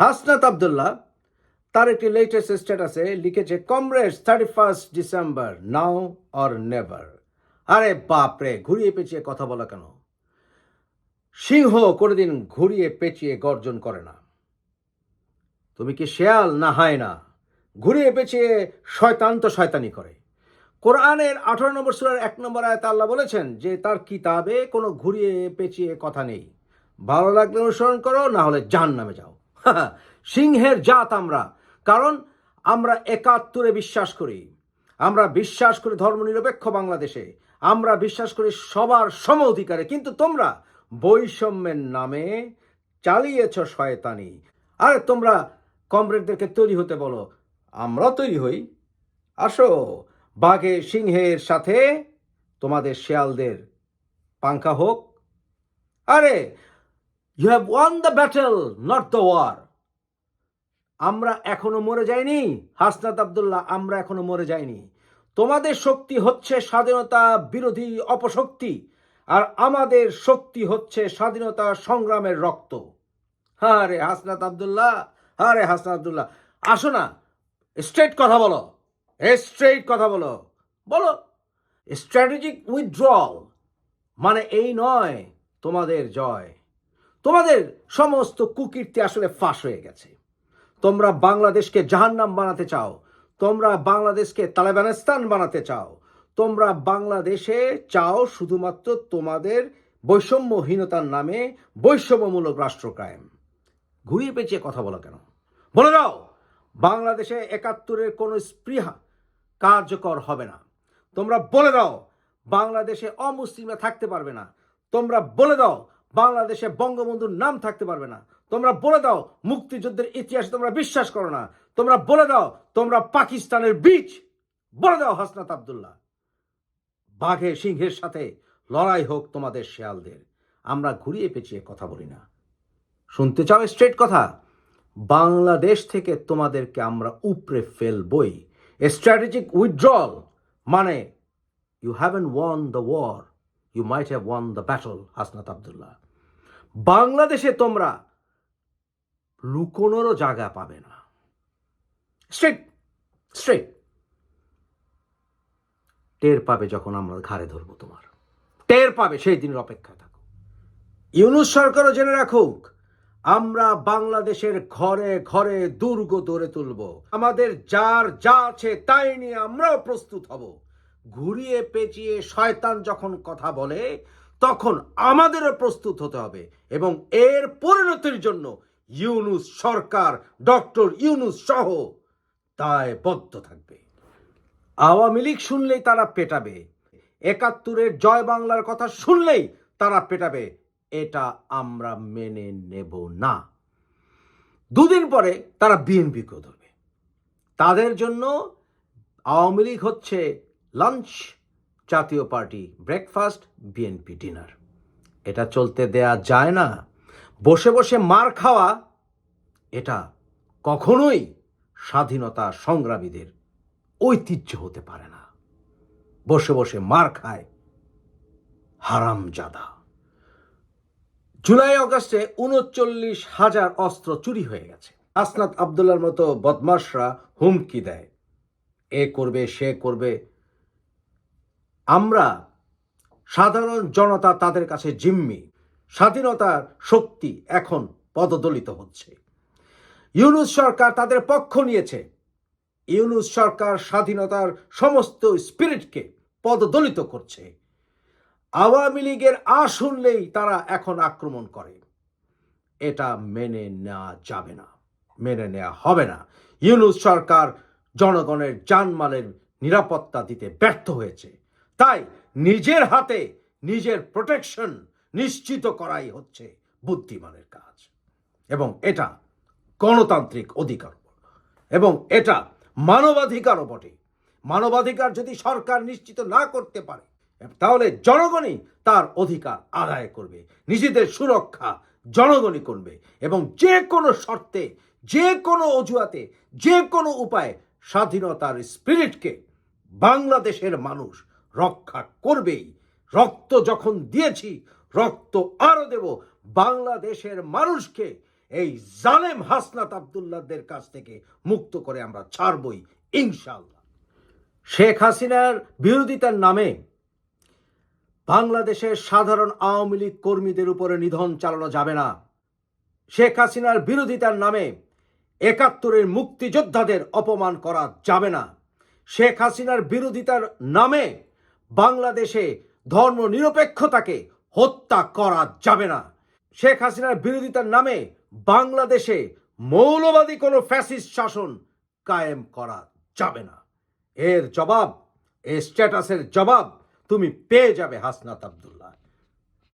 হাসনাত আবদুল্লাহ, তার একটি লেটেস্ট স্ট্যাটাসে লিখেছে comrades thirty first December now or never আরে বাপরে, ঘুরিয়ে পেঁচিয়ে কথা বলা কেন? সিংহ কোনোদিন ঘুরিয়ে পেঁচিয়ে গর্জন করে না। তুমি কি শেয়াল না হয় না ঘুরিয়ে পেঁচিয়ে শয়তান তো শয়তানি করে। কোরআনের আঠারো নম্বর সুরার এক নম্বর আয়তে আল্লাহ বলেছেন যে, তার কিতাবে কোনো ঘুরিয়ে পেঁচিয়ে কথা নেই। ভালো লাগলে অনুসরণ করো, না হলে জান নামে যাও। সিংহের জাত আমরা। কারণ আমরা একাত্তরে বিশ্বাস করি। আমরা বিশ্বাস করি ধর্মনিরপেক্ষ বাংলাদেশে। আমরা বিশ্বাস করি সবার সম অধিকারে। কিন্তু তোমরা বৈষম্যের নামে চালিয়েছ শয়তানি। আরে তোমরা কমরেডদেরকে তৈরি হতে বলো। আমরাও তৈরি হই। আসো, বাঘে, সিংহের সাথে তোমাদের শেয়ালদের পাঙ্খা হোক। আরে you have won the battle not the war আমরা এখনও মরে যাইনি, হাসনাত আবদুল্লাহ, আমরা এখনও মরে যাইনি। তোমাদের শক্তি হচ্ছে স্বাধীনতা বিরোধী অপশক্তি, আর আমাদের শক্তি হচ্ছে স্বাধীনতা সংগ্রামের রক্ত। হ্যাঁ রে হাসনাত আবদুল্লাহ হ্যাঁ রে হাসনাত আবদুল্লাহ। আসো না স্ট্রেট কথা বলো স্ট্রেট কথা বলো। বলো স্ট্র্যাটেজিক উইথড্রল মানে এই নয় তোমাদের জয়। তোমাদের সমস্ত কুকীর্তি আসলে ফাঁস হয়ে গেছে। তোমরা বাংলাদেশকে জাহান্নাম বানাতে চাও। তোমরা বাংলাদেশকে তালেবানিস্তান বানাতে চাও। তোমরা বাংলাদেশে চাও শুধুমাত্র তোমাদের বৈষম্যহীনতার নামে বৈষম্যমূলক রাষ্ট্র কায়েম। ঘুরিয়ে পেঁচিয়ে কথা বলো কেন? বলে দাও, বাংলাদেশে একাত্তরের কোনো স্পৃহা কার্যকর হবে না। তোমরা বলে দাও, বাংলাদেশে অমুসলিমরা থাকতে পারবে না। তোমরা বলে দাও বাংলাদেশে বঙ্গবন্ধুর নাম থাকতে পারবে না। তোমরা বলে দাও, মুক্তিযুদ্ধের ইতিহাসে তোমরা বিশ্বাস করো না। তোমরা বলে দাও, তোমরা পাকিস্তানের বীজ। বলে দাও, হাসনাত আবদুল্লাহ। বাঘে সিংহের সাথে লড়াই হোক তোমাদের শেয়ালদের। আমরা ঘুরিয়ে পেঁচিয়ে কথা বলি না। শুনতে চাও স্ট্রেট কথা? বাংলাদেশ থেকে তোমাদেরকে আমরা উপরে ফেলবই। স্ট্র্যাটেজিক উইথড্রল মানে you haven't won the war you might have won the battle Hasnat Abdullah বাংলাদেশে তোমরা লুকোনোরও জায়গা পাবে না। স্ট্রেট স্ট্রেট টের পাবে যখন আমরা ঘাড়ে ধরবো তোমার। টের পাবে, সেই দিনের অপেক্ষা থাকো। ইউনুস সরকারও জেনে রাখুক, আমরা বাংলাদেশের ঘরে ঘরে দুর্গ গড়ে তুলব। আমাদের যার যা আছে তাই নিয়ে আমরাও প্রস্তুত হব। ঘুরিয়ে পেঁচিয়ে শয়তান যখন কথা বলে, তখন আমাদেরও প্রস্তুত হতে হবে এবং এর পরিণতির জন্য ইউনুস সরকার, ডক্টর ইউনুস সহ দায়বদ্ধ থাকবে। আওয়ামী লীগ শুনলেই তারা পেটাবে, একাত্তরের জয় বাংলার কথা শুনলেই তারা পেটাবে, এটা আমরা মেনে নেব না। দুদিন পরে তারা বিএনপিকেও ধরবে। তাদের জন্য আওয়ামী লীগ হচ্ছে লাঞ্চ, জাতীয় পার্টি, ব্রেকফাস্ট বিএনপি ডিনার। এটা চলতে দেয়া যায় না। বসে বসে মার খাওয়া, এটা কখনোই স্বাধীনতা সংগ্রামীদের ঐতিহ্য হতে পারে না। বসে বসে মার খায় হারামজাদা। জুলাই, অগস্টে উনচল্লিশ হাজার অস্ত্র চুরি হয়ে গেছে। আসনাত আবদুল্লার মতো বদমাশরা হুমকি দেয়। এ করবে, সে করবে আমরা সাধারণ জনতা তাদের কাছে জিম্মি। স্বাধীনতার শক্তি এখন পদদলিত হচ্ছে। ইউনুস সরকার তাদের পক্ষ নিয়েছে। ইউনুস সরকার স্বাধীনতার সমস্ত স্পিরিটকে পদদলিত করছে। আওয়ামী লীগের আ শুনলেই তারা এখন আক্রমণ করে। এটা মেনে নেওয়া যাবে না, মেনে নেওয়া হবে না। ইউনুস সরকার জনগণের জানমালের নিরাপত্তা দিতে ব্যর্থ হয়েছে। তাই নিজের হাতে নিজের প্রোটেকশন নিশ্চিত করাই হচ্ছে বুদ্ধিমানের কাজ। এবং এটা গণতান্ত্রিক অধিকার এবং এটা মানবাধিকারও বটে। মানবাধিকার যদি সরকার নিশ্চিত না করতে পারে, তাহলে জনগণই তার অধিকার আদায় করবে, নিজেদের সুরক্ষা জনগণই করবে এবং যে কোনো শর্তে, যে কোনো অজুহাতে, যে কোনো উপায়ে স্বাধীনতার স্পিরিটকে বাংলাদেশের মানুষ রক্ষা করবেই। রক্ত যখন দিয়েছি, রক্ত আরও দেব বাংলাদেশের মানুষকে। এই জালেম হাসনাত আবদুল্লাহদের কাছ থেকে মুক্ত করে আমরা ছাড়বই ইনশাল্লাহ শেখ হাসিনার বিরোধিতার নামে বাংলাদেশের সাধারণ আওয়ামী লীগ কর্মীদের উপরে নিধন চালানো যাবে না। শেখ হাসিনার বিরোধিতার নামে একাত্তরের মুক্তিযোদ্ধাদের অপমান করা যাবে না। শেখ হাসিনার বিরোধিতার নামে বাংলাদেশে ধর্ম নিরপেক্ষতাকে হত্যা করা যাবে না। শেখ হাসিনার বিরোধিতার নামে বাংলাদেশে মৌলবাদী কোনো ফ্যাসিস্ট শাসন কায়েম করা যাবে না। এর জবাব, এ স্ট্যাটাসের জবাব তুমি পেয়ে যাবে হাসনাত আব্দুল।